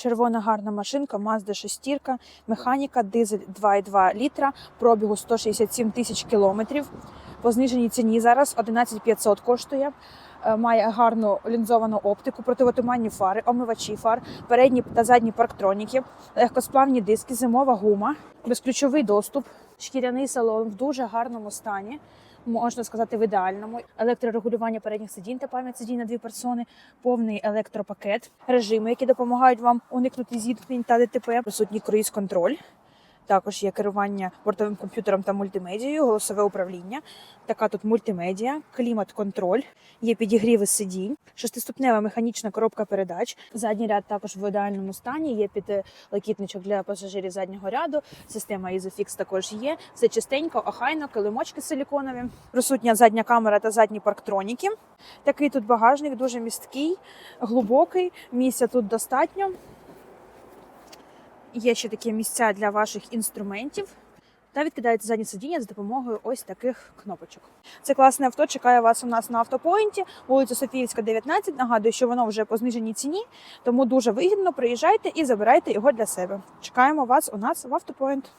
Червона гарна машинка, Mazda 6, механіка, дизель 2,2 літра, пробігу 167 тисяч кілометрів. По зниженій ціні зараз 11 500 коштує. Е, Має гарну лінзовану оптику, противотуманні фари, омивачі фар, передні та задні парктроніки, легкосплавні диски, зимова гума, безключовий доступ, шкіряний салон в дуже гарному стані. Можна сказати, в ідеальному електрорегулювання передніх сидінь та пам'ять сидінь на дві персони, повний електропакет, режими, які допомагають вам уникнути зіткнень та ДТП, присутній круїз-контроль. Також є керування бортовим комп'ютером та мультимедією, голосове управління. Така тут мультимедіа, клімат-контроль, є підігріви сидінь, шестиступнева механічна коробка передач. Задній ряд також в ідеальному стані. Є підлокітничок для пасажирів заднього ряду. Система Isofix також є. Все чистенько, охайно, килимочки силіконові. Присутня задня камера та задні парктроніки. Такий тут багажник дуже місткий, глибокий. Місця тут достатньо. Є ще такі місця для ваших інструментів. Та відкидаєте заднє сидіння за допомогою ось таких кнопочок. Це класне авто чекає вас у нас на автопоінті, вулиця Софіївська, 19. Нагадую, що воно вже по зниженій ціні, тому дуже вигідно приїжджайте і забирайте його для себе. Чекаємо вас у нас в автопоінт.